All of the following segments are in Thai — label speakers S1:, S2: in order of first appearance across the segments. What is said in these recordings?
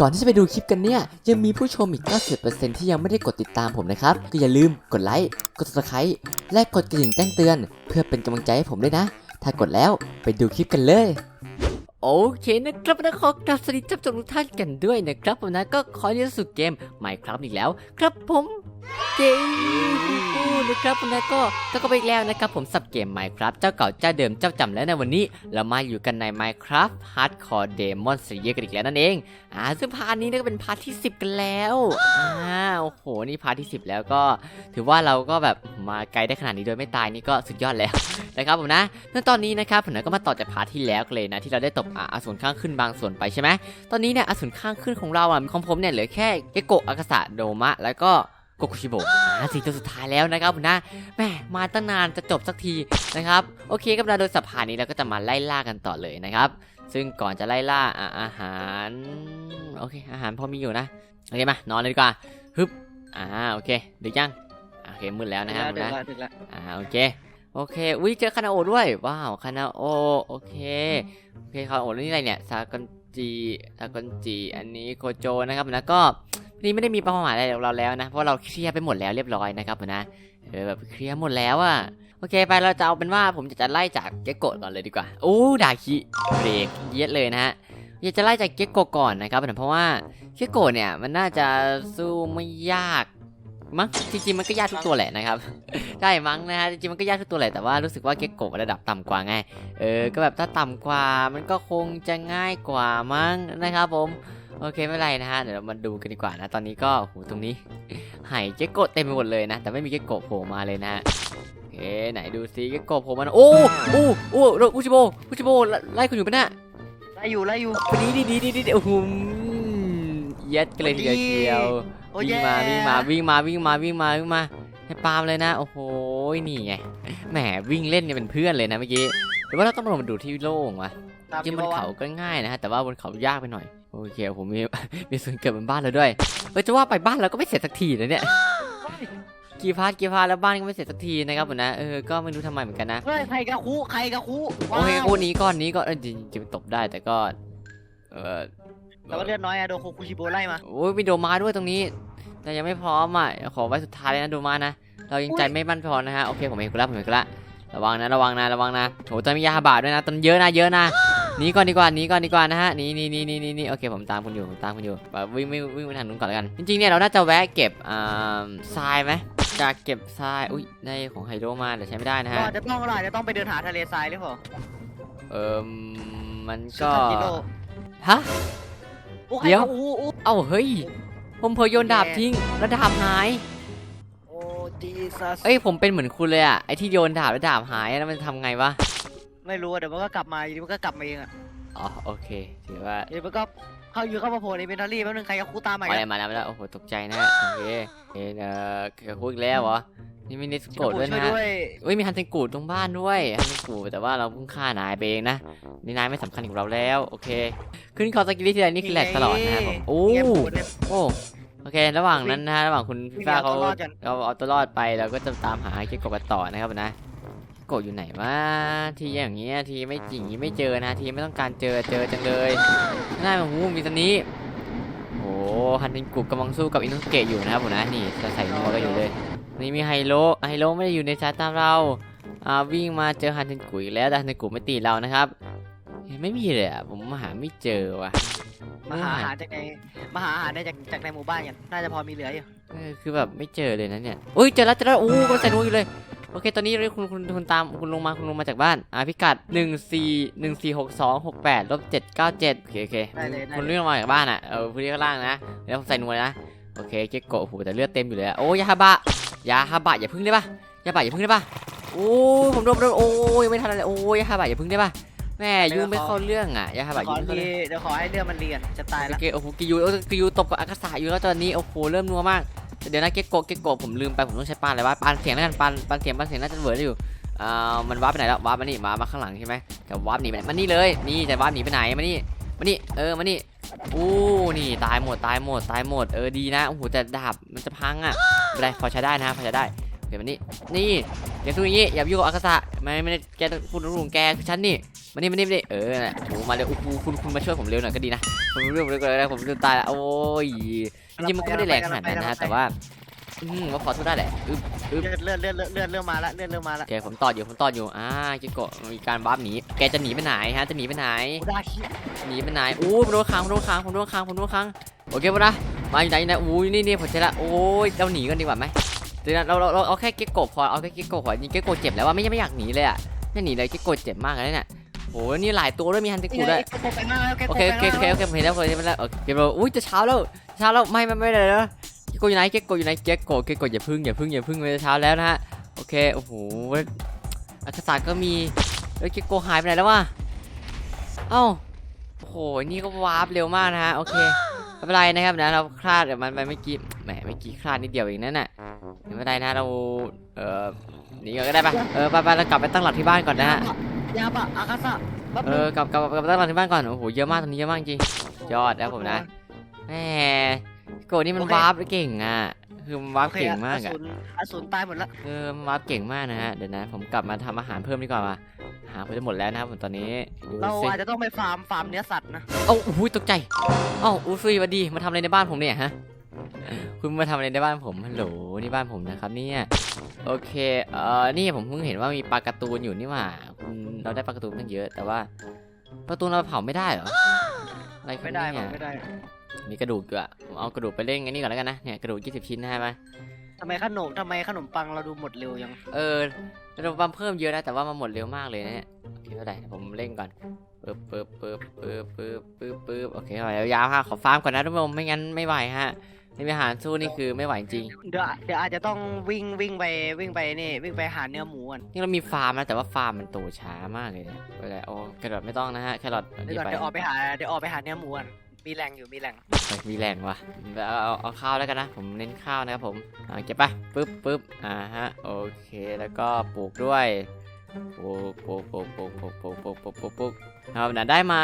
S1: ก่อนที่จะไปดูคลิปกันเนี่ย ยังมีผู้ชมอีก 90%ที่ยังไม่ได้กดติดตามผมนะครับ ก็อย่าลืมกดไลค์กด subscribe และกดกระดิ่งแจ้งเตือน เพื่อเป็นกำลังใจให้ผมด้วยนะ ถ้ากดแล้วไปดูคลิปกันเลย โอเคนะครับนะขอกราบสวัสดีจับจงทุกท่านกันด้วยนะครับผมนะก็ขอเรียนสู่เกม Minecraft อีกแล้ว ครับผมเกมนะครับผมนะก็ก็ก็ไปอีกแล้วนะครับผมสับเกม Minecraft เจ้าเก่าเจ้าเดิมเจ้าจำแล้วในวันนี้ เรามาอยู่กันใน Minecraft Hardcore Demon Slayer กันอีกแล้วนั่นเองอ่าซึ่งพาร์ทนี้นี่ก็เป็นพาร์ทที่ 10 กันแล้วอ่าโอ้โหนี่พาร์ทที่ 10 แล้วก็ ถือว่าเราก็แบบมาไกลได้ขนาดนี้โดยไม่ตายนี่ก็สุดยอดแล้วนะครับผมนะนั่นตอนนี้นะครับผมนะก็มาต่อจากพาร์ทที่แล้วเลยนะที่เราได้ตบอ่าอสูรข้างขึ้นบางส่วนไปใช่ไหมตอนนี้เนี่ยอสูรข้างขึ้นของเราอะของผมเนี่ยเหลือแค่เกโกะอากาศะโดมะ แล้วก็โกคุชิโบะอ่าสี่ตัวสุดท้ายแล้วนะครับผมนะแหมมาตั้งนานจะจบสักทีนะครับ โอเคครับเราโดยสัปดาห์นี้เราก็จะมาไล่ล่ากันต่อเลยนะครับ ซึ่งก่อนจะไล่ล่าอะอาหารโอเคอาหารพอมีอยู่นะโอเคมานอนเลยดีกว่าฮึบอ่าโอเคดึกยังโอเคมืดแล้วนะฮะ
S2: ถึง
S1: นะ
S2: แล้วถึงแล้ว
S1: อ่าโอเค โอเคอุ้ยเจอคานาโอด้วย ว้าว คานาโอ โอเค โอเค คานาโอนี่อะไรเนี่ย ซากอนจีซากอนจี อันนี้โคโจนะครับนะ ก็นี่ไม่ได้มีเป้าหมายอะไรกับเราแล้วนะ เพราะเราเคลียร์ไปหมดแล้วเรียบร้อยนะครับนะ เออแบบเคลียร์หมดแล้วอะโอเค ไปเราจะเอาเป็นว่าผมจะจะไล่จากเกโกะก่อนเลยดีกว่า โอ้ ดาคิเบรกเย็ดเลยนะฮะอยากจะไล่จากเกโกะก่อนนะครับ เพราะว่าเกโกะเนี่ยมันน่าจะสู้ไม่ยาก มั้งจริงๆมันก็ยากทุกตัวแหละนะครับใช่มั้งนะฮะจริงๆมันก็ยากทุกตัวแหละแต่ว่ารู้สึกว่าเก็กโกะระดับต่ำกว่าไงเออก็แบบถ้าต่ำกว่ามันก็คงจะง่ายกว่ามั้งนะครับผมโอเคไม่เป็นไรนะฮะเดี๋ยวเรามาดูกันดีกว่านะตอนนี้ก็โอ้โหตรงนี้ไหายเก็กโกะเต็มไปหมดเลยนะ แต่ไม่มีเก็กโกะโผล่มาเลยนะฮะโอเคไหนดูซิเก็กโกะโผล่มาโอ้โอ้โอ้โอุชิโบอุชิโบไล่คุณอยู่ปะเนี่ย
S2: ไล่อยู่ไล่อยู่
S1: ดีดีดีดีดีโอ้โหเย็ดกันเลยทีเดียวเชียว
S2: โอ้
S1: วิ่ง
S2: แย่
S1: มาวิ่งมาวิ่งมาวิ่งมาวิ่งมาวิ่งมาให้ปาล์มเลยนะ โอ้โหนี่ไงแหมวิ่งเล่นกันเป็นเพื่อนเลยนะเมื่อกี้หรือว่าเราต้องลงมาดูที่โล่งวะ
S2: ตาม
S1: จริงบ
S2: ที่
S1: น
S2: ว่
S1: เขาก็ง่ายนะฮะแต่ว่าบนเขายากไปหน่อยโอเคผมมีมีส่วนเกิดบนบ้านแล้วด้วยเออจะว่าไปบ้านเราก็ไม่เสร็จสักทีนะเนี่ยกี่พาร์ทกี่พาร์ทแล้วบ้านก็ไม่เสร็จสักทีนะครับผมนะเออก็ไม่รู้ทำไมเหมือนกันนะ
S2: เฮ้ยใครกระคูใครกระคู
S1: โอเคกูหนี้ก้อนนี้ก็เออจริงจริงๆตบได้แต่ก็เออ
S2: แต่ว่าเลือดน้อยอะโดนโคคุชิโบไล่มา
S1: โอ้ยมีโดมาด้วยตรงนี้ แต่ยังไม่พร้อมอะเดี๋ยวขอไว้สุดท้ายเลยนะโดมานะ เรายังใจไม่มั่นพอนะฮะโอเคผมเห็นกูแล้วผมเห็นกูแล้วระวังนะระวังนะระวังนะโหตอนมียาบาดด้วยนะตอนเยอะนะเยอะนะหนีก่อนดีกว่าหนีก่อนดีกว่านะฮะหนีหนีหนีหนีหนีหนีโอเคผมตามคุณอยู่ผมตามคุณอยู่แบบวิ่งวิ่งวิ่งไปทางนู้นก่อนแล้วกันจริงๆเนี่ยเราน่าจะแวะเก็บอ่าทรายไหมจากเก็บทรายอุ้ยได้ของไฮโดรมาแต่ใช้ไม่ได้นะ
S2: ก็
S1: ฮะ
S2: อาจจะต้องเราอาจจะต้องไปเดินหาทะเลทรายหรือเปล่า
S1: เอิมมันก็
S2: สิบกิโล
S1: ฮะ
S2: โอ้ใคร
S1: เดี๋ยว
S2: กระคูอู้
S1: เอ้าเฮ้ย ผมเพอโยนดาบทิ้งแล้วดาบหาย
S2: โอ้จีซัส
S1: เอ้ยผมเป็นเหมือนคุณเลยอะไอที่โยนดาบแล้วดาบหายแล้วมันทำไงวะ
S2: ไม่รู้อะเดี๋ยวมันก็กลับมาอยู่ดีมันก็กลับมาเองอะ
S1: อ๋อโอเคถือว่า
S2: เดี๋ยวมันก็ เข้าอยู่เข้ามาโผล่ในเบนทารี่แป๊บนึงใครกระคูตามมา
S1: มา
S2: อีก
S1: แล้วมาแล้วมาแล้วโอ้โหตกใจนะโอเคเอ็นเอ่อเกิดคุยอีกแล้วเหรอนี่มีนิสโกดด้วย
S2: ช่วย
S1: นะ
S2: ด้วย
S1: เอ้ยมีฮันเทนกูดตรงบ้านด้วยฮันเทนกูดแต่ว่าเราเพิ่งฆ่านายไปเองนะนี่นายไม่สำคัญกับเราแล้วโอเค ขึ้นคอสกิลที่ไรนี่คือแหลกตลอดนะครับผมโอ้
S2: นี่ไงโผล่เนี่ย
S1: โอ้โอเค ระหว่างนั้นนะฮะระหว่างคุณฟีฟ่า
S2: วิ่ง
S1: เขา
S2: เอาตัวรอดกัน
S1: เราเอาตัวรอดไปเราก็จะตามหาเก็กกันต่อนะครับนะ โกดอยู่ไหนวะทีอย่างเงี้ยทีไม่จริงไม่เจอนะทีไม่ต้องการเจอเจอจังเลยน่ามาหูมีตัวนี้โอ้ฮันเทนกูดกำลังสู้กับอินุสเกะอยู่นะครับผมนะนี่จะใส่นัวกันอยู่เลยนี่มีไฮโลไฮโลไม่ได้อยู่ในชาร์ตตามเราอ่าวิ่งมาเจอฮันเทนกุยแล้วแต่ฮันเทนกุยไม่ตีเรานะครับเฮ้ยไม่มีเลยอะผมหาไม่เจอว่ะ
S2: มาหาอาหารจากในมาหาอาหารได้จากจากในหมู่บ้านกันน่าจะพอมีเหลืออยู่
S1: เออคือแบบไม่เจอเลยนะเนี่ยอุ้ยเจอแล้วเจอแล้วโอ้ก็ใส่นัวอยู่เลยโอเค ตอนนี้เลยคุณคุณคุณตามคุณลงมาคุณลงมาจากบ้าน อ่าพิกัด 1 4 1 4 6 2 6 8ลบ7 9 7โอเคโอเค
S2: ได้เลยได้
S1: คุณ
S2: เลย
S1: เลื่อนลงมาจากบ้านอะ เออพื้นที่ข้างล่างนะ แล้วผมใส่นัวนะ โอเคเจ๊กโกะโอ้โหแต่เลือดเต็มอยู่เลยอะโอ้ยาฮาบะ ยาฮาบะอย่าพึ่งได้ปะยาบะอย่าพึ่งได้ปะโอ้ยผมโดนโดนโอ้ยยังไม่ทันอะไรโอ้ยยาฮาบะอย่าพึ่งได้ปะแม่ยุ่งไม่เข้าเรื่องอะยาฮาบะ
S2: ขอ
S1: ยุ่งไม่เข้า
S2: ที
S1: เรื่อง
S2: เดี๋ยวขอให้เรือมันเรียนจะตาย
S1: โอ
S2: แล้ว
S1: เคโอ้โหกิยูโอ้กิยูตบกับอากาศะอยู่แล้วตอนนี้โอ้โหเริ่มนัวมาก เดี๋ยวนะเก็กโกเก็กโกผมลืมไปผมต้องใช้ปานอะไรวะปานเสียงแล้วกันปานปานเสียงปานเสียงน่าจะเวิร์ดอยู่อ่ามันวาร์ปไปไหนแล้ววาร์ปมานี่มามาข้างหลังใช่ไหมจะวาร์ปหนีไปไหนมานี่เลยนี่จะวาร์ปหนีไปไหนมานี่มานี่เออมานี่อู้นี่ตายหมดตายหมดตายหมดเออดีนะโอ้โหแต่ดาบมันจะพังอะไม่ได้พอใช้ได้นะพอใช้ได้เดี๋ยวมานี่นี่อย่าสู้อย่างงี้อย่าไปยุ่งกับอากาศะไม่ไม่ได้แกต้องพูดรุ่งแกคือฉันนี่มานี่มานี่มานี่เออน่ะโอ้มาเร็วโอ้คุณคุณมาช่วยผมเร็วหน่อยก็ดีนะผมเร็วเร็วเร็วเร็วผมจะตายล้วโอ้ย จริงๆมันก็ไม่ได้แรงขนาดนั้นนะฮะแต่ว่า อืมก็พอสู้ได้แหละอึ๊บ
S2: เลือดเลือดเลือดเลือดเลือดเริ่มมาละเลือดเริ่มมาละ
S1: โอเคผมต่ออยู่ผมต่ออยู่อ่าจิโกะมีการบัฟหนีแกจะหนีไปไหนฮะจะหนีไปไหน
S2: โอ้ได้ขี้
S1: หนีไปไหนอู้ผมโดนค้างผมโดนค้างผมโดนค้างผมโดนค้างโอเคปะนะมาอยู่ไหนอยู่ไหนอู้ยนี่นี่ผมเจอละโอ้ยเราหนีกันดีกว่าไหมเดี๋ยวนะเราเราเราเอาแค่เก็กโกะพอเอาแค่เก็กโกะพอจริงเก็กโกะเจ็บแล้วว่าไม่ไม่อยากหนีเลยอะไม่หนีเลยเก็กโกะเจ็บมากเลยเนี่ย โอ้ยนี่หลายตัวด้วยมีฮันติกูด้วย
S2: โอเคโอ
S1: โอ
S2: เค
S1: เคโอเคโอเคโอเคผมเห็นแล้วผมเห็นแล้วโอเคเราอุ้ยจะเช้าแล้วเช้าแล้วไม่ไม่ไม่เลยนะเก็กโกะอยู่ไหนเก็กโกะอยู่ไหนเก็กโกะเก็กโกะอย่าพึ่งอย่าพึ่งอย่าพึ่งมันจะเช้าแล้วนะฮะโอเคโอ้โหอักษรก็มีแล้วเก็กโกะหายไปไหนแล้ววะเอ้าโอ้โหนี่ก็วาร์ปเร็วมากนะฮะโอเคไม่เป็นไรนะครับนะเราคลาดเดี๋ยวมันไปเมื่อกี้แหมเมื่อกี้คลาดนิดเดียวเองนั่นน่ะไม่เป็นไรนะเราเอ่อหนีก่อนก็ได้ปะเออไปไปเรากลับไปตั้งหลักที่บ้านก่อนนะฮะ
S2: ยาบะอาคาซะแป๊บ
S1: เอ
S2: นึง
S1: อกลับกลับกลับไปตั้งหลักที่บ้านก่อน โอ้โห เยอะมากตรงนี้เยอะมากจริง ยอดแล้วผมนะ แหมโกดนี่มันวาร์ปเก่งอะ คือมันวาร์ป
S2: โอค
S1: เก่งมากอะ
S2: สูรอสูรตายหมดละ
S1: เออมันวาร์ปเก่งมากนะฮะ เดี๋ยวนะ ผมกลับมาทำอาหารเพิ่มดีกว่ามาอาหารผมจะหมดแล้วนะครับผมตอนนี้ดู
S2: เรา
S1: สิ
S2: อาจจะต้องไปฟาร์มฟาร์มเนื้อสัตว์นะ
S1: เอ้าอุ้ยตกใจ เอ้าอูซุยสวัสดี มาทำอะไรในบ้านผมเนี่ยฮะ คุณมาทำอะไรในบ้านผมฮัลโหลนี่บ้านผมนะครับเนี่ยโอเคเอ่อนี่ผมเพิ่งเห็นว่ามีปลาการ์ตูนอยู่นี่หว่าคุณเราได้ปลาการ์ตูนตั้งเยอะ แต่ว่าปลาการ์ตูนเราเผาไม่ได้เหรออะไรครับ
S2: ไม่ได้
S1: เนี่ย
S2: ไม่ได้
S1: มีกระดูกด้วยผมเอากระดูกไปเล่นกันนี่ก่อนแล้วกันนะเนี่ยกระดูก20ชิ้นนะฮะมา
S2: ทำไมขนมทำไมขนมปังเราดูหมดเร็วยัง
S1: เออเราบัมเพิ่มเยอะนะแต่ว่ามันหมดเร็วมากเลยนะเนี่ยโอเคเท่าไหร่ผมเล่นก่อนปึ๊บปึ๊บปึ๊บปึ๊บปึ๊บปึ๊บปึ๊บโอเคเอายาวๆฮะขอฟาร์มก่อนนะทุกคนไม่งั้นไม่ไหวฮะ ไม่มีอาหารสู้นี่คือไม่ไหวจริง
S2: เดี๋ยวเดี๋ยวอาจจะต้องวิ่งวิ่งไปวิ่งไปนี่วิ่งไปหาเนื้อหมูกัน
S1: นี่เรามีฟาร์มนะแต่ว่าฟาร์มมันโตช้ามากเลยนะไปเลยโอ้แครอทไม่ต้องนะฮะแครอทอัน
S2: เดี๋ย
S1: นี้
S2: วก่อน
S1: ไป
S2: เดี๋ยวออกไปหาเดี๋ยวออกไปหาเนื้อหมูกันมีแรงอยู่มีแรง
S1: ไปมีแรงว่ะเอาเอาเอาข้าวแล้วกันนะ ผมเน้นข้าวนะครับผมอ่าเก็บไปปึ๊บปึ๊บอ่าฮะโอเคแล้วก็ปลูกด้วยปลูกปลูกปลูกปลูกปลูกปลูกปลูกปลูกปลูกปลูกครับนะได้มา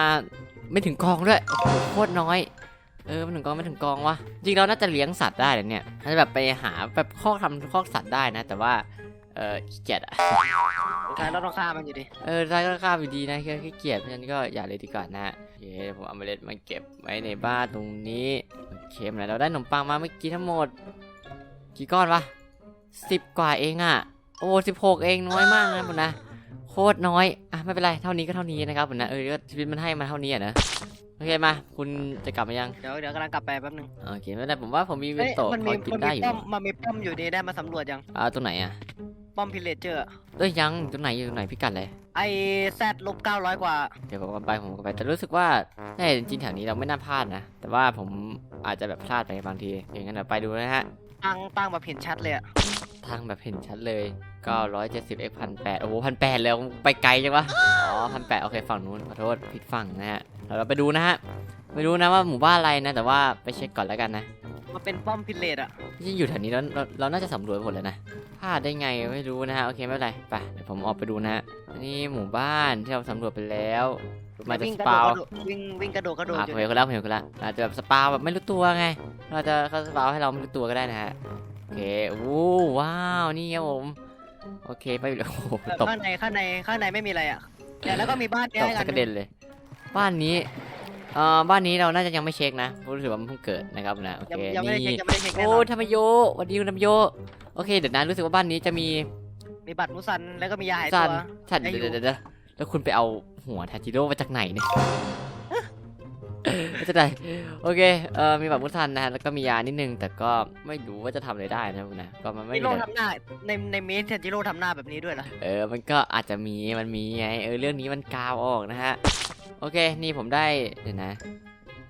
S1: ไม่ถึงกองด้วยโอ้โหโคตรน้อย เออไม่ถึงกองไม่ถึงกองวะจริงเราน่าจะเลี้ยงสัตว์ได้เลยเนี่ยน่าจะแบบไปหาแบบคอกทำคอกสัตว์ได้นะ แต่ว่าเออขี้เกียจอะ
S2: สุดท้ายเราต้องฆ่ามันอยู่ดี
S1: เออได้ก็ข้ามอยู่ดีนะแค่ขี้เกียจเพราะฉะนั้นก็อย่าเลยดีกว่านะโอเคเดี๋ยวผมเอาเมล็ดมาเก็บไว้ในบ้านตรงนี้โอเคมาแล้วเราได้ขนมปังมาเมื่อกี้ทั้งหมด กี่ก้อนวะสิบกว่าเองอะโอ้สิบหกเองน้อยมากนะผมนะโคตรน้อยอะไม่เป็นไรเท่านี้ก็เท่านี้นะครับผมนะเออก็ชีวิตมันให้มาเท่านี้อะนะโอเคมา คุณจะกลับมายัง
S2: เดี๋ยวเดี๋ยวกำลังกลับไปแป๊บนึง
S1: โอเคไม่เป็นไรผมว่าผมมีเวน
S2: เอ้ย
S1: โตะ
S2: มัน
S1: พ
S2: มี
S1: อกิน
S2: มัน
S1: ได้
S2: มี
S1: อยู่
S2: ป้อมมันมีป้อมอยู่ดีได้มาสำรวจยัง
S1: อ่าตรงไหนอะ
S2: ป้อมพิเลเจอร์
S1: เอ้ยยังตรงไหนอยู่ตรงไหนพิกัดเลย
S2: ไอแซดลบเก้าร้อยกว่า
S1: เดี๋ยวผมก็ไปผมก็ไปแต่รู้สึกว่าเอ้ยจริงๆแถวนี้เราไม่น่าพลาดนะ แต่ว่าผมอาจจะแบบพลาดไปบางที อย่างนั้นเดี๋ยวไปดูนะฮะ
S2: ตั้งตั้งแบบเห็นชัดเลยอะ
S1: ทางแบบเห็นชัดเลย 970 x 1,800โอ้โหพันแปดเลยไปไกลจังวะ อ๋อพันแปดโอเคฝั่งนู้นขอโทษผิดฝั่งนะฮะเดี๋ยวเราไปดูนะฮะ ไม่รู้นะว่าหมู่บ้านอะไรนะ แต่ว่าไปเช็คก่อนแล้วกันนะ
S2: มันเป็นป้อมพิเลตอะ
S1: ที่อยู่แถวนี้แล้วเราเราน่าจะสำรวจหมดเลยนะพลาดได้ไงไม่รู้นะฮะโอเคไม่เป็นไรไปเดี๋ยวผมออกไปดูนะฮะอันนี่หมู่บ้านที่เราสำรวจไปแล้วมาจาก
S2: วิ่ง
S1: ส
S2: กระโด
S1: ปา
S2: ด
S1: ว
S2: กระโดดวิ่งวิ่งกระโดดกระโดด
S1: อะ
S2: อ
S1: ผม
S2: ยู่
S1: เห็นคนแล้วผมเห็นคนแล้วอาจจะแบบสปาวแบบไม่รู้ตัวไงเราจะเขาสปาวให้เราไม่รู้ตัวก็ได้นะฮะโอ เคโอ้ว้าวนี่ครับผม โอเคไปเลยโอ้โหตบ
S2: ข้างในข้างในข้างในไม่มีอะไรอะเดี๋ยวแล้วก็มีบ้าน
S1: ต
S2: เนี้ย
S1: บ
S2: อีก
S1: สั
S2: อั
S1: ก
S2: น
S1: กระ
S2: ห
S1: เด็
S2: นึ่ง
S1: นเลย บ้านนี้เอ่อบ้านนี้เราน่าจะยังไม่เช็คนะเพราะรู้สึกว่ามันเพิ่งเกิดนะครับนะโอ
S2: ยัง
S1: เค
S2: ยังไม่ได้เช็ค
S1: นี่
S2: ยังไม่ได้เช็คแน่
S1: โอ้
S2: นอน
S1: ธรรมโยสวัสดีคุณธรรมโยโอเคเดี๋ยวนะรู้สึกว่าบ้านนี้จะมี
S2: มีบัตรมุสันแล้วก็มียาหาย
S1: สั
S2: ตั
S1: น
S2: ว
S1: สัน
S2: ไอ้อยู่
S1: เดี๋ยวเดี๋ยวเดี๋ยวแล้วคุณไปเอาหัวทาจิโร่มาจากไหนเนี่ย ไม่จะได้โอเคเอ่อมีแบบมุทันนะฮะแล้วก็มียานิดนึง แต่ก็ไม่รู้ว่าจะทำอะไรได้นะคุณนะก็มันไม่
S2: นี่
S1: มี
S2: โร่
S1: อะไร
S2: ทำหน้าในในเมสเทนจิโร่ทำหน้าแบบนี้ด้วยเหรอ
S1: เออมันก็อาจจะมีมันมีไงเออเรื่องนี้มันกาวออกนะฮะโอเค นี่ผมได้เดี๋ยวนะ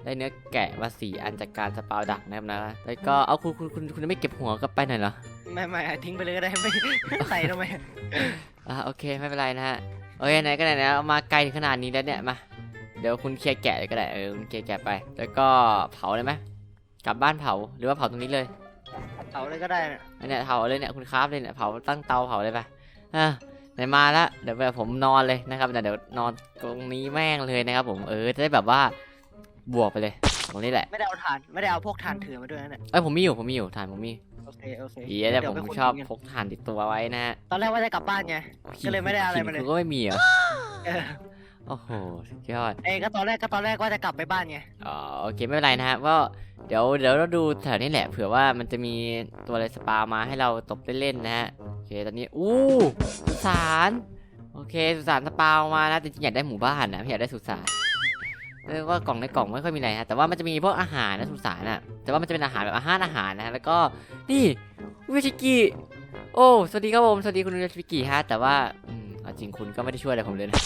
S1: ได้เนื้อแกะมาสี่อันจากการสปาวดักนะครับนะแล้วก็เอาคุณคุณคุณคุณไม่เก็บหัวกลับไปหน่อยเหรอ
S2: ไม่ไม่ทิ้งไปเลยก็ได้ไม่ใส่ทำไม
S1: อ่าโอเคไม่เป็นไรนะฮะโอเคไหนก็ไหนนะเอามาไกลถึงขนาดนี้แล้วเนี่ยมา เดี๋ยวคุณเคลียร์แกะเลยก็ได้เออคุณเคลียร์แกะไป แล้วก็เผาเลยไหมกลับบ้านเผาหรือว่าเผาตรงนี้เลย
S2: เผาเลยก็ได้นะ
S1: อันเนี้ยเผาเลยเนี่ยคุณคราฟเลยเนี่ยเผาตั้งเตาเผาเลยไปอะไหนมาละเดี๋ยวแบบผมนอนเลยนะครับเดี๋ยวนอนตรงนี้แม่งเลยนะครับ ผมเออจะได้แบบว่าบวกไปเลยตรงนี้แหละ
S2: ไม่ได้เอาถ่านไม่ได้เอาพวกถ่านถือมาด้วยนะเนี่ย
S1: เอ้ยผมมีอยู่ผมมีอยู่ฐานผมมี
S2: โอเคโอเค
S1: ดีแต่ผม
S2: ไปขุด
S1: ชอบ
S2: กัน
S1: พกฐานติดตัวไว้นะฮะ
S2: ตอนแรกว่าจะกลับบ้านไงก็เลยไม่ได้อะไรมาเลย
S1: คุณก็ไม่มีเหรอ
S2: เออ
S1: โอ้โหสุดยอด
S2: เอ้ยก็ตอนแรกก็ตอนแรกว่าจะกลับไปบ้านไง
S1: อ๋อโอเคไม่เป็นไรนะฮะก็เดี๋ยวเดี๋ยวเราดูแถวนี้แหละเผื่อว่ามันจะมีตัวอะไรสปามาให้เราตบเล่นๆนะฮะโอเคตอนนี้อู้สุสานโอเคสุสานสปามานะแต่จริงๆอยากได้หมู่บ้านนะไม่อยากได้สุสานเรียกว่ากล่องในกล่องไม่ค่อยมีอะไรฮะแต่ว่ามันจะมีพวกอาหารนะสุสานอะแต่ว่ามันจะเป็นอาหารแบบอาหารอาหารนะฮะแล้วก็นี่วิชิกิโอ้สวัสดีครับผมสวัสดีคุณวิชิกิฮะแต่ว่าอืม เอาจริงคุณก็ไม่ได้ช่วยอะไรผมเลยนะ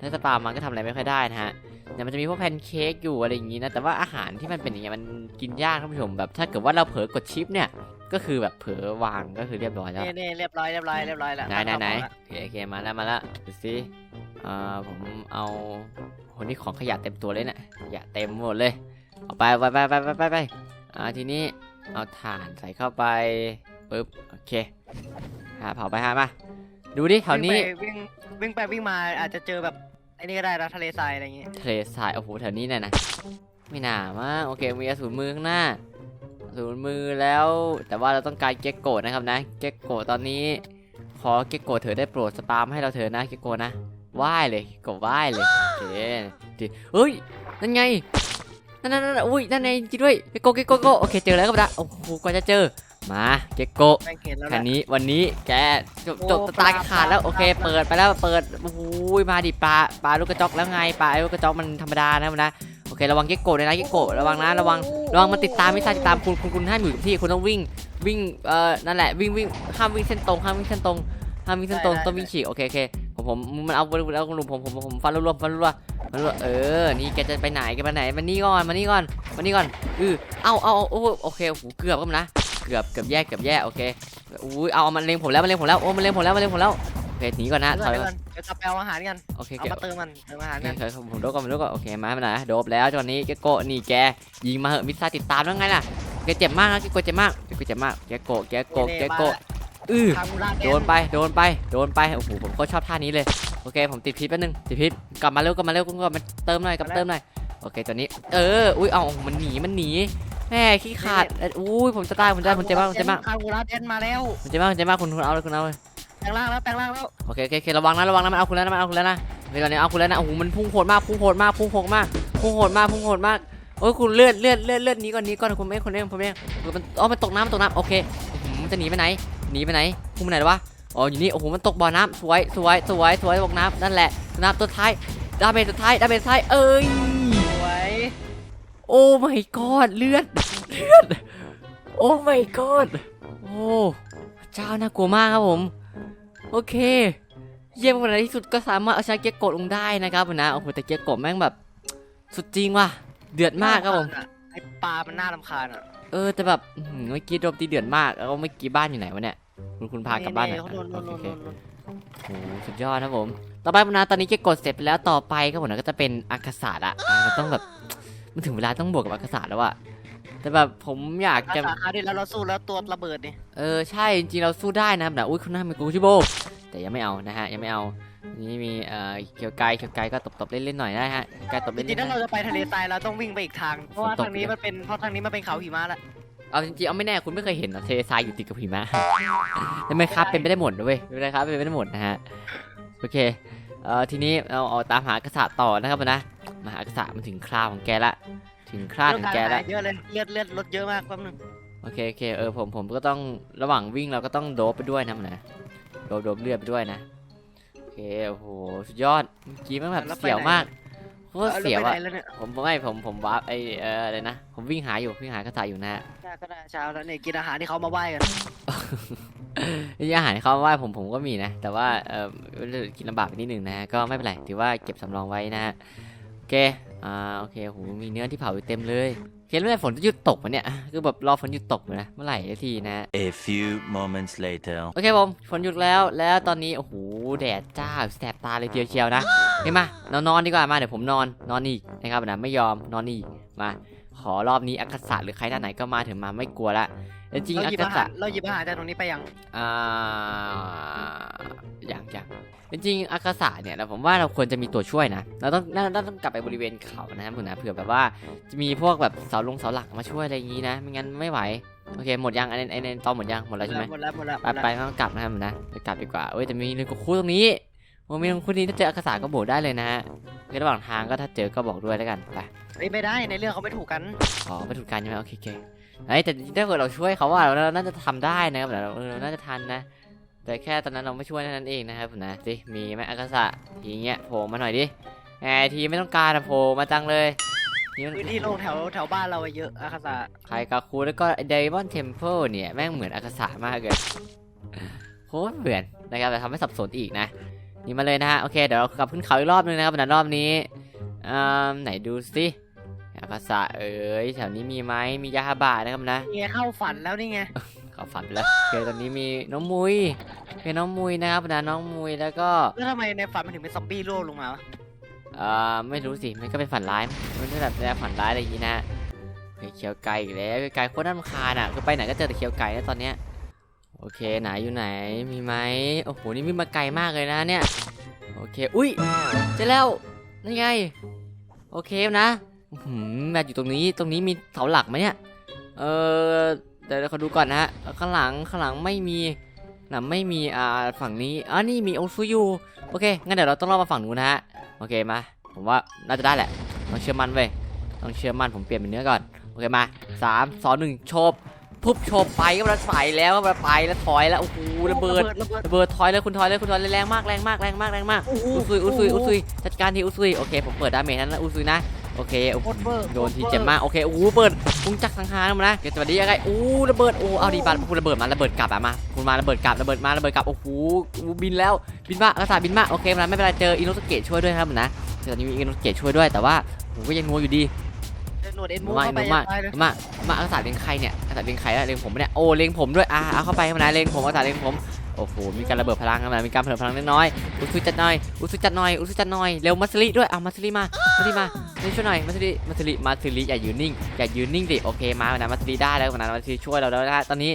S1: ถ้าสปามันก็ทำอะไรไม่ค่อยได้นะฮะเนี่ยมันจะมีพวกแพนเค้กอยู่อะไรอย่างงี้นะ แต่ว่าอาหารที่มันเป็นอย่างเงี้ยมันกินยากท่านผู้ชมแบบ ถ้าเกิดว่าเราเผลอกดชิปเนี่ย ก็คือแบบเผลอวางก็คือเรียบร้อยแล้ว
S2: นี่นี่เรียบร้อยเรียบร้อยเรียบร้อยแล้ว
S1: ไหนไหนไหนโอเคโอเคมาแล้วมาแล้วดูสิเอ่อผมเอาโหนี่ของขยะเต็มตัวเลยเนี่ยขยะเต็มหมดเลยเอาไปไปไปไปไปไปไปอ่าทีนี้เอาถ่านใส่เข้าไปปึ๊บโอเคหาเผาไปหามา ดูดิแถวนี้
S2: วิ่งไปวิ่งวิ่งไปวิ่งมาอาจจะเจอแบบไอ้นี่ก็ได้นะทะเลทรายอะไรอย่างงี้
S1: ทะเลทรายโอ้โหแถวนี้เนี่ยนะไม่น่ามากโอเคมีอสูรมือข้างหน้าอสูรมือแล้ว แต่ว่าเราต้องการเก็กโกะนะครับนะ เก็กโกะตอนนี้ ขอเก็กโกะเธอได้โปรดสปามให้เราเถอะนะเก็กโกะนะว่ายเลยเก็กโกะว่ายเลยโอเคดีเฮ้ยนั่นไงนั่นนั่นนั่นอุ้ยนั่นไงจริงด้วยเก็กโกะเก็กโกะเก็กโกะโอเคเจอแล้วครับนะโอ้โหกว่าจะเจอ มาเก็กโกะ
S2: แม่งเห็นแล้วแห
S1: คั
S2: ละ
S1: นนี้วันนี้แกจบ
S2: โอ้
S1: จบตาย
S2: ปลา
S1: ขาดแล้ว
S2: ปลา
S1: โอเค
S2: ปลา
S1: เปิดไปแล้วเปิดโอ้โหมาดิปลาปลาลูกกระจอกแล้วไงปลาไอ้ลูกกระจอกมันธรรมดานะมันนะโอเคระวังเก็กโกะด้วยนะเก็กโกะระวังนะระวังระวังมันติดตามไม่ใช่ติดตามคุณคุณคุณห้ามอยู่กับที่คุณต้องวิ่งวิ่งเอ่อนั่นแหละวิ่งวิ่งห้ามวิ่งเส้นตรงห้ามวิ่งเส้นตรงห้ามวิ่งเส้นตรงต้องวิ่งฉีกโอเคโอเคผมผมมันเอาเอาคุณลุงผมผมผมฟันรัวๆฟันรัวๆฟันรัวๆเออนี่แกจะไปไหนแกไปไหนมานี่ก่อนมานี่ก่อนมานี่ก่อนเออเอาเอาเอาโอ้โหโอเคโอ้โหเกือบครับนะ เกือบเกือบแย่เกือบแย่โอเคอุ้ยเอามันเล็งผมแล้วมันเล็งผมแล้วโอ้มันเล็งผมแล้วมันเล็งผมแล้วโอเคหนีก่อนนะ
S2: เดี๋
S1: ถ
S2: ยว
S1: อย
S2: ก่
S1: ก่
S2: อ
S1: อน
S2: นเดี๋ยวกลับไปเอาอาหารกัน
S1: โอเค
S2: เอา
S1: เก็บ
S2: มาเติมมันเติมอาหาร
S1: โอ
S2: กัน
S1: เคผมโดบก่อนผมโดบก่อนโอเคมาไม่เป็นไรโดบแล้วตอนนี้เกโกะนี่แกยิงมาเหอะมิสซาติดตามแล้วไงล่ะแกเจ็บมากนะเกโกะเจ็บมากเกโกะเจ็บมากแกโกะแกโกะแกโกะอือ
S2: ทางมูรา
S1: โดนไปโดนไปโดนไปโอ้โหผมก็ชอบท่านี้เลยโอเคผมติดพิษแป๊บนึงติดพิษกลับมาเร็วกลับมาเร็วกลับมาเติมหน่อยกลับเติมหน่อยโอเคตอนนี้เอออุ้ยเอามันหนีมันหนี แม่ขี้ขาดเอ้ยอุ้ยผมจะตายผมจะตายผมเจ็บมากผมเจ็บมาก
S2: ทางมูราเดนมาแล้ว
S1: ผมเจ็บมากผมเจ็บมากคุณคุณเอาเลยคุณเอาเลย
S2: แปลงร่างแล้วแปลงร่างแล้ว
S1: โอเคโอเคโอเคระวังนะระวังนะมันเอาคุณแล้วนะมันเอาคุณแล้วนะเวลาเนี้ยเอาคุณแล้วนะโอ้โหมันพุ่งโหดมากพุ่งโหดมากพุ่งโหดมากพุ่งโหดมากพุ่งโหดมากโอ้ยคุณเลื่อนเลื่อนเลื่อนเลื่อนหนี้ก่อนหนี้ก่อนคุณไม่คุณเองผมเองเออมันอ๋อมันตกน้ำมันตกน้ำโอเคอื้อหือมันจะหนีไปไหนหนีไปไหนพุ่งไปไหนวะอ๋ออยู่นี่โอ้โหมันตกบ่อน้ำสวยสวยสวยสวยตกน้ำนั่นแหละน้ำตัวท้ายดาเมจตัวท้ายดาเมจตัวท้ายเอ้ย
S2: สวย
S1: โอ้ my god เลือด เลือด โอ้ my god โอ้เจ้าน่ากลัวมากครับผม โอเค เยี่ยมขนาดที่สุดก็สามารถเอาชนะเกียร์โกดลงได้นะครับผมนะ โอ้โห แต่เกียร์โกดแม่งแบบ สุดจริงว่ะ เดือดมากครับผม
S2: ไอปลา มันน่ารำคาญอะ
S1: เออ แต่แบบอื้อหือเมื่อกี้โดมตีเดือดมาก แล้วเมื่อกี้บ้านอยู่ไหนวะเนี่ย คุณคุณพากลับบ้านหน่อย
S2: โน่นโน่น
S1: โอ
S2: โน่น
S1: เค
S2: โน่น
S1: โอ้โหสุดยอดครับผม ต่อไปผมนะตอนนี้เกียร์โกดเสร็จไปแล้ว ต่อไปครับผมนะก็จะเป็นอากาศาสตร์อะอะมันต้องแบบ มันถึงเวลาต้องบวกกับอากาศาสตร์แล้วอะแต่แบบผมอยาก
S2: อา
S1: จะ
S2: สาคราวที่แล้วเราสู้แล้วตัวระเบิดนี่
S1: เออใช่จริงๆเราสู้ได้นะครับนะอุ้ยคุณน่ามีกูชิโบแต่ยังไม่เอานะฮะยังไม่เอานี่มีเอ่อเขียวไกลเขียวไกลก็ตบๆเล่นๆหน่อยได้ฮะไกลตบ
S2: จ
S1: เล่น
S2: ริงๆถ้า
S1: ๆ
S2: เรา
S1: นะ
S2: จะไปทะเลทรายเราต้องวิ่งไปอีกทางเพราะว่า
S1: ฝนตก
S2: ทางนี้มันเป็นเพราะทางนี้มันเป็นเขาหิมะละ
S1: เอาจริงๆเอาไม่แน่คุณไม่เคยเห็นเหรอเททรายอยู่ติดกับหิมะแต่ไม่ครับเป็นไปได้หมดนะเว้ยเป็นไปได้ครับเป็นไปได้หมดนะฮะโอเค เอ่อทีนี้เราเอาตามหากษัตริย์ต่อนะครับนะมาหากษัตริย์มันถึงคราวของแกละถึงคราดของแกละ
S2: เยอะเลยเลือดเลือดลดเยอะมากแป๊บนึง
S1: โอเคโอเคเออผมผมก็ต้องระหว่างวิ่งเราก็ต้องโดบไปด้วยนะมันนะโดบโดบเลือดไปด้วยนะโอเคโอ้โหสุดยอดเมื่อกี้มันแบบเสียวมากโคตรเสียว
S2: อา
S1: อะ
S2: แล้วไปไหนแล้วเนี่ย
S1: ผมผมไม่ผมผมวาร์ปไอเอออะไรนะผมวิ่งหาอยู่วิ่งหากระต่ายอยู่นะฮะ
S2: ก็ได้เช้าแล้วเนี่ยกินอาหารที่เขามาไหว้กัน
S1: จริงๆ อาหารที่เขาว่าผมผมก็มีนะ แต่ว่าเออกินลำบากไปนิดหนึ่งนะฮะก็ไม่เป็นไรถือว่าเก็บสำรองไว้นะฮะโอเคอ่าโอเคโหมีเนื้อที่เผาอยู่เต็มเลยโอเคแล้วเมื่อไหร่ฝนจะหยุดตกวะเนี่ยคือแบบรอฝนหยุดตกอยู่นะเมื่อไหร่ได้ทีนะฮะ
S3: A few moments later.
S1: โอเคผมฝนหยุดแล้วแล้วตอนนี้โอ้โหแดดจ้าแสบตาเลยเทียวเชียวนะเห็นมานอนนอนดีกว่ามาเดี๋ยวผมนอนนอนอีกนะครับนะไม่ยอมนอนอีกมา ขอรอบนี้อากาศะหรือใครหน้าไหนก็มาถึงมาไม่กลัวละแต่จริง
S2: เรา
S1: อา
S2: หยิบ
S1: กา
S2: อาหา
S1: ศะ
S2: รเราหยิบอาหารจากตรงนี้ไปยัง
S1: อ่าอย่างอย่างจริงๆอากาศะเนี่ยเราผมว่าเราควรจะมีตัวช่วยนะเราต้องน่าเราต้องกลับไปบริเวณเขานะครับผมนะเผื่อแบบว่าจะมีพวกแบบเสาลงเสาหลักมาช่วยอะไรอย่างนี้นะ ไม่งั้นไม่ไหวโอเคหมดยังอันนี้อันนี้ตอนหมดยังหมดแล้วใช่ไหม
S2: หมดแล้วหมดแล้วหม
S1: ไป
S2: ดแล้ว
S1: ไปต้องกลับนะครับนะไปกลับดีกว่าเอ้ยแต่มีเรื่องกับคู่ตรงนี้ โมเมนต์คุณนี้ถ้าเจออากาศาก็โบกได้เลยนะฮะในระหว่างทางก็ถ้าเจอก็บอกด้วยแล้วกันไป
S2: เฮ้ยไม่ได้ในเรื่องเขาไม่ถูกกัน
S1: อ๋อไม่ถูกกันใช่ไหมโอเคโอเคเฮ้ยแต่ถ้าเกิดเราช่วยเขาว่าเราเราน่าจะทำได้นะครับเราเราน่าจะทันนะ แต่แค่ตอนนั้นเราไม่ช่วยเท่านั้นเองนะครับผมนะสิมีไหมอากาศะทีเงี้ยโผล่มาหน่อยดิแหมทีไม่ต้องการอะโผล่มาจังเลยนี่มัน
S2: พื้นที่โล่งแถวแถวบ้านเราอะเยอะอาคาซา
S1: ไคกาคูแล้วก็ไดมอนด์เทมเพิลเนี่ยแม่งเหมือนอากาศะมากเลยโคตรเหมือนนะครับแต่ทำให้สับสนอีกนะ นี่มาเลยนะฮะโอเคเดี๋ยวเรากลับขึ้นเขาอีกรอบนึงนะครับนะรอบนี้อ่าไหนดูสิอากาศะเอ้ยแถวนี้มีไหมมียาฮาบะนะครับนะ
S2: นี่ไงเข้าฝันแล้วนี่ไง
S1: เขาฝันไปแล้วโอเคตอนนี้มีน้องมุยเป็นน้องมุยนะครับนะน้องมุยแล้วก็
S2: แล้วทำไมในฝันมันถึงเป็นซอมบี้ร่วงลงมาวะ
S1: เอ่อไม่รู้สิมันก็เป็นฝันร้ายมันไม่แบบแนวฝันร้ายอะไรอย่างนี้นะเฮ้ยเคียวไก่อีกแล้วไก่โคตรน่ารำคาญอะคือไปไหนก็เจอแต่เคียวไก่นะตอนเนี้ย โอเคไหนอยู่ไหนมีไหมโอ้โหนี่วิ่งมาไกลมากเลยนะเนี่ยโอเคอุ้ยเจอแล้วนี่ไงโอเคนะอื้อหืมแบบอยู่ตรงนี้ตรงนี้มีเสาหลักไหมเนี่ยเออเดี๋ยวเราดูก่อนนะฮะข้างหลังข้างหลังไม่มีหลังไม่มีอ่าฝั่งนี้อ่านี่มีโอซุยูโอเคงั้นเดี๋ยวเราต้องรอมาฝั่งนู้นนะฮะโอเคมาผมว่าน่าจะได้แหละต้องเชื่อมั่นเว้ยต้องเชื่อมั่นผมเปลี่ยนเป็นเนื้อก่อนโอเคมาสามสองหนึ่งโชบ ปุ๊บโชบไปก็มันไปแล้วก็มันไปแล้วถอยแล้วโอ้โหระเบิด
S2: ระเบิด
S1: ระเบิดถอยเลยคุณถอยเลยคุณถอยเลยแรงมากแรงมากแรงมากแรงมาก
S2: โอ้โห
S1: อุซุยอุซุยอุซุยจัดการทีอุซุยโอเคผมเปิดดาเมจนั้นแล้วอุซุยนะโอเคโอ้โห
S2: โคตรเวอร์
S1: โดนทีเจ็บมากโอเคโอ้โหเปิดพุงจักรสังหารมานะเดี๋ยวสวัสดียังไงโอ้ระเบิดโอ้เอาดีบัตคุณระเบิดมาระเบิดกลับอะมาคุณมาระเบิดกลับระเบิดมาระเบิดกลับโอ้โหบินแล้วบินมาอาสาบินมาโอเคมันไม่เป็นไรเจออินโนสเกตช่วยด้วยครับนะเจอตอนนี้มีอินโนสเกตช่วยด้วยแต่ว่าผมก็ยังงัวอยู่ดี
S2: หน วดเอ็นมู
S1: มา
S2: เข้าไป
S1: มา
S2: ยังตายเลย
S1: มามาอาสาเลี้ยงใครเนี่ยอาสาเลี้ยงใครแล้วเลี้ยงผมปะเนี่ยโอ้เลี้ยงผมด้วยอ่าเอาเข้าไปครับนะเลี้ยงผมอาสาเลี้ยงผมโอ้โหมีการระเบิดพลังครับนะมีการเพิ่มพลังเล็กน้อยอุซุยจัดหน่อยอุซุยจัดหน่อยอุซุยจัดหน่อยเร็วมัสลิด้วยเอามัสลิมามัสลิมานี่ช่วยหน่อยมัสลิมัสลิมัสลิอย่ายืนนิ่งอย่ายืนนิ่งดิโอเคมานะมัสลิได้แล้วนะมัสลิช่วยเราแล้วนะตอนนี้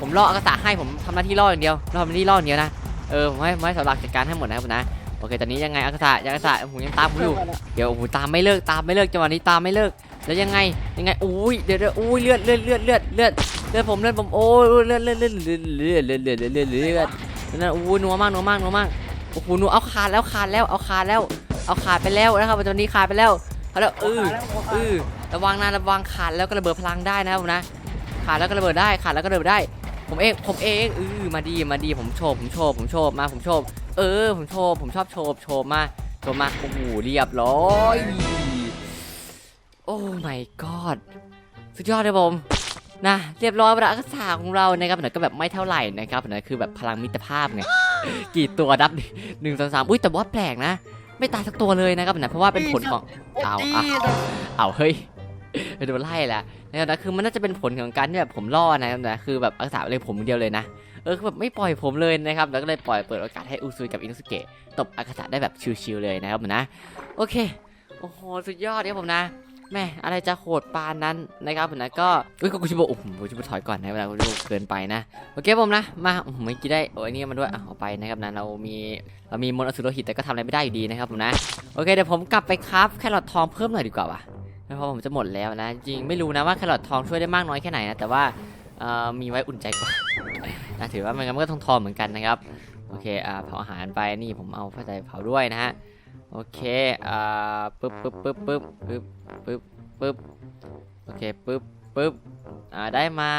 S1: ผมล่ออากาศให้ผมทำหน้าที่ล่ออย่างเดียวล่อหน้าที่ล่ออย่างเดียวนะเออผมให้ผมให้สาวหลักจัดการให้หมดนะครับนะโอเคตอนนี้ยังไงอากาศยังอากาศผมยังตามผมอยู่เดี๋ยวโอ้โหตามไม่เลิกตามไม่เลิกจังหวะนี้ตามไม่เลิก แล้วยังไงยังไงอุ้ยเดี๋ยวเดี๋ยวอุ้ยเลือดเลือดเลือดเลือดเลือดเลือดผมเลือดผมโอ้ยเลือดเลือดเลือดเลือดเลือดเลือดเลือดเลือดเลือดเลือดเลือดนั่นอุ้ยนัวมากนัวมากนัวมากโอ้โหนัวเอาขาดแล้วขาดแล้วเอาขาดแล้วเอาขาดไปแล้วนะครับตอนนี้ขาดไปแล้วเอาแล้วเออเออระวังนะระวังขาดแล้วก็ระเบิดพลังได้นะครับนะ ขาดแล้วก็ระเบิดได้ขาดแล้วก็ระเบิดได้ ผมเองผมเองเออมาดีมาดีผมโชว์ผมโชว์ผมโชว์มาผมโชว์เออผมโชว์ผมชอบโชว์โชว์มาโชว์มาโอ้โหเรียบร้อย โอ้ my god สุดยอดเลยผมนะเรียบร้อยแล้วอักษาของเรานะครับแต่ก็แบบไม่เท่าไหร่นะครับแต่คือแบบพลังมิตรภาพไงกี่ตัวนับดิหนึ่งสองสามอุ้ยแต่ว่าแปลกนะ ไม่ตายสักตัวเลยนะครับนะเพราะว่าเป็นผลของเอา
S2: ดี
S1: อะเอาเฮ้ยไปโดนไล่ละนะครับนะคือมันน่าจะเป็นผลของการที่แบบผมล่อนะครับนะคือแบบอักษาเลยผมเดียวเลยนะเออคือแบบไม่ปล่อยผมเลยนะครับแล้วก็เลยปล่อยเปิดโอกาสให้อุซุยกับอินุสเกะตบอากาศะได้แบบชิวๆเลยนะครับผมนะโอเคโอ้โหสุดยอดครับผมนะ แม่อะไรจะโหดปานนั้นนะครับผมนะก็อุ้ยกูชิโบโอ้โหกูชิโบถอยก่อนนะเวลากูชิโบเกินไปนะโอเคผมนะมาโอ้โหไม่อกี้ได้โอ้ยนี่มาด้วยอะเอาไปนะครับนะเรามีเรามีมนอสุรหิตแต่ก็ทำอะไรไม่ได้อยู่ดีนะครับผมนะโอเคเดี๋ยวผมกลับไปครับแครอททองเพิ่มหน่อยดีกว่าว่ะเพราะผมจะหมดแล้วนะ จริงไม่รู้นะว่าแครอททองช่วยได้มากน้อยแค่ไหนนะแต่ว่ามีไว้อุ่นใจกว่านะถือว่ามันก็ทองทองเหมือนกันนะครับโอเคอ่าเผาอาหารไปนี่ผมเอาไฟใจเผาด้วยนะฮะ โอเค อ่า ปึ๊บปึ๊บปึ๊บปึ๊บปึ๊บปึ๊บปึ๊บโอเค ปึ๊บปึ๊บอ่า ได้มา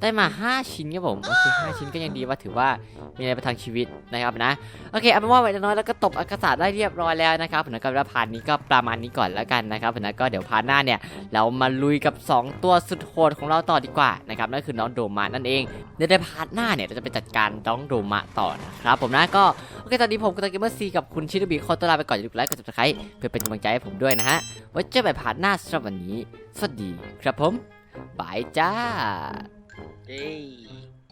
S1: ได้มา 5 ชิ้นครับผมโอเค5ชิ้นก็ยังดีว่าถือว่ามีอะไรประทังชีวิตนะครับนะโอเคเอาเป็นว่าไว้น้อยแล้วก็ตบอากาศได้เรียบร้อยแล้วนะครับผมนะก็พาร์ทนี้ก็ประมาณนี้ก่อนแล้วกันนะครับผมนะก็เดี๋ยวพาร์ทหน้าเนี่ยเรามาลุยกับ 2 ตัวสุดโหดของเราต่อดีกว่านะครับนั่นคือน้องโดมานั่นเองเดี๋ยวในพาร์ทหน้าเนี่ยเราจะไปจัดการน้องโดมะต่อนะครับผมนะก็โอเคตอนนี้ผมกับตาเกมเมอร์ซีกับคุณชิโนบิขอตัวลาไปก่อนอย่าลืมไลค์กด subscribe เพื่อเป็นกำลังใจให้ผมด้วยนะฮะไว้เจอกันพาร์ทหน้าสำหรับวันนี้สวัสดีครับผมบายจ้า
S2: Hey.